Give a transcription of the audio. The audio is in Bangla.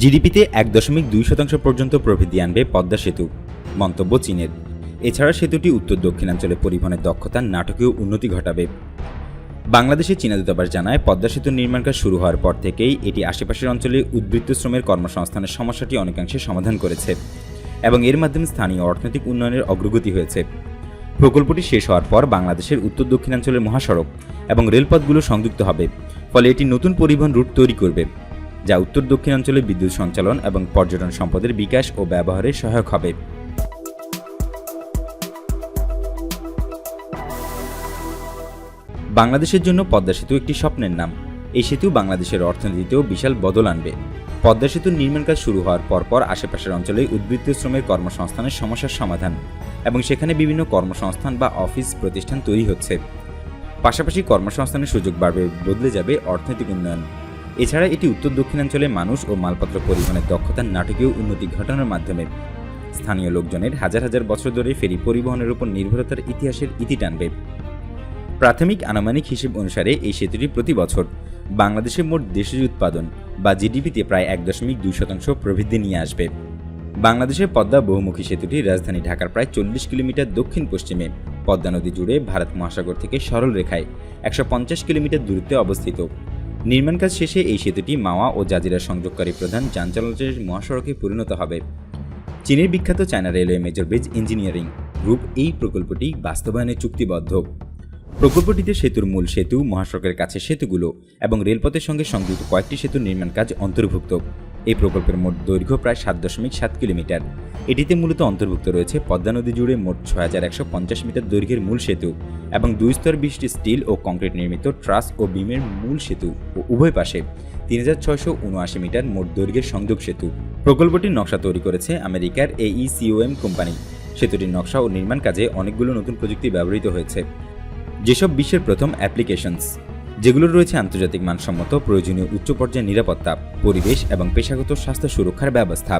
জিডিপিতে এক দশমিক দুই শতাংশ পর্যন্ত প্রবৃদ্ধি আনবে পদ্মা সেতু, মন্তব্য চীনের। এছাড়া সেতুটি উত্তর দক্ষিণাঞ্চলে পরিবহনের দক্ষতার নাটকীয় উন্নতি ঘটাবে। বাংলাদেশে চীনা দূতাবাস জানায়, পদ্মা সেতুর নির্মাণ কাজ শুরু হওয়ার পর থেকেই এটি আশেপাশের অঞ্চলে উদ্বৃত্ত শ্রমের কর্মসংস্থানের সমস্যাটি অনেকাংশে সমাধান করেছে এবং এর মাধ্যমে স্থানীয় অর্থনৈতিক উন্নয়নের অগ্রগতি হয়েছে। প্রকল্পটি শেষ হওয়ার পর বাংলাদেশের উত্তর দক্ষিণাঞ্চলের মহাসড়ক এবং রেলপথগুলো সংযুক্ত হবে, ফলে এটি নতুন পরিবহন রুট তৈরি করবে। যা উত্তর দক্ষিণাঞ্চলে বিদ্যুৎ সঞ্চালন এবং পর্যটন সম্পদের বিকাশ ও ব্যবহারে সহায়ক হবে। বাংলাদেশের জন্য পদ্মা সেতু একটি স্বপ্নের নাম। এই সেতু বাংলাদেশের অর্থনীতিতেও বিশাল বদল আনবে। পদ্মা সেতুর নির্মাণ কাজ শুরু হওয়ার পরপর আশেপাশের অঞ্চলে উদ্বৃত্ত শ্রমের কর্মসংস্থানের সমস্যার সমাধান এবং সেখানে বিভিন্ন কর্মসংস্থান বা অফিস প্রতিষ্ঠান তৈরি হচ্ছে। পাশাপাশি কর্মসংস্থানের সুযোগ বাড়বে, বদলে যাবে অর্থনৈতিক উন্নয়ন। এছাড়া এটি উত্তর দক্ষিণাঞ্চলে মানুষ ও মালপত্র পরিবহনের দক্ষতার নাটকীয় উন্নতি ঘটানোর মাধ্যমে স্থানীয় লোকজনের হাজার হাজার বছর ধরে ফেরি পরিবহনের উপর নির্ভরতার ইতিহাসের ইতি টানবে। প্রাথমিক আনুমানিক হিসেব অনুসারে এই সেতুটি প্রতি বছর বাংলাদেশের মোট দেশজ উৎপাদন বা জিডিপিতে প্রায় এক দশমিক দুই শতাংশ প্রবৃদ্ধি নিয়ে আসবে। বাংলাদেশের পদ্মা বহুমুখী সেতুটি রাজধানী ঢাকার প্রায় চল্লিশ কিলোমিটার দক্ষিণ পশ্চিমে পদ্মা নদী জুড়ে ভারত মহাসাগর থেকে সরল রেখায় একশো পঞ্চাশ কিলোমিটার দূরত্বে অবস্থিত। নির্মাণ কাজ শেষে এই সেতুটি মাওয়া ও জাজিরা সংযোগকারী প্রধান যান চলাচলের মহাসড়কে পরিণত হবে। চীনের বিখ্যাত China railway major bridge engineering group এই প্রকল্পটি বাস্তবায়নে চুক্তিবদ্ধ। প্রকল্পটিতে সেতুর মূল সেতু, মহাসড়কের কাছে সেতুগুলো এবং রেলপথের সঙ্গে সংযুক্ত কয়েকটি সেতুর নির্মাণ কাজ অন্তর্ভুক্ত। এই প্রকল্পের মোট দৈর্ঘ্য প্রায় সাত দশমিক সাত কিলোমিটার। এটিতে মূলত অন্তর্ভুক্ত রয়েছে পদ্মা নদী জুড়ে মোট ছয় হাজার একশো পঞ্চাশ মিটার দৈর্ঘ্যের মূল সেতু এবং দুই স্তর বিশটি স্টিল ও কংক্রিট নির্মিত ট্রাস ও বিমের মূল সেতু ও উভয় পাশে তিন হাজার ছয়শো উনআশি মিটার মোট দৈর্ঘ্যের সংযোগ সেতু। প্রকল্পটির নকশা তৈরি করেছে আমেরিকার এইসিওএম কোম্পানি। সেতুটির নকশা ও নির্মাণ কাজে অনেকগুলো নতুন প্রযুক্তি ব্যবহৃত হয়েছে। যেসব বিশ্বের প্রথম অ্যাপ্লিকেশনস যেগুলো রয়েছে আন্তর্জাতিক মানসম্মত, প্রয়োজনীয় উচ্চ পর্যায়ের নিরাপত্তা, পরিবেশ এবং পেশাগত স্বাস্থ্য সুরক্ষার ব্যবস্থা।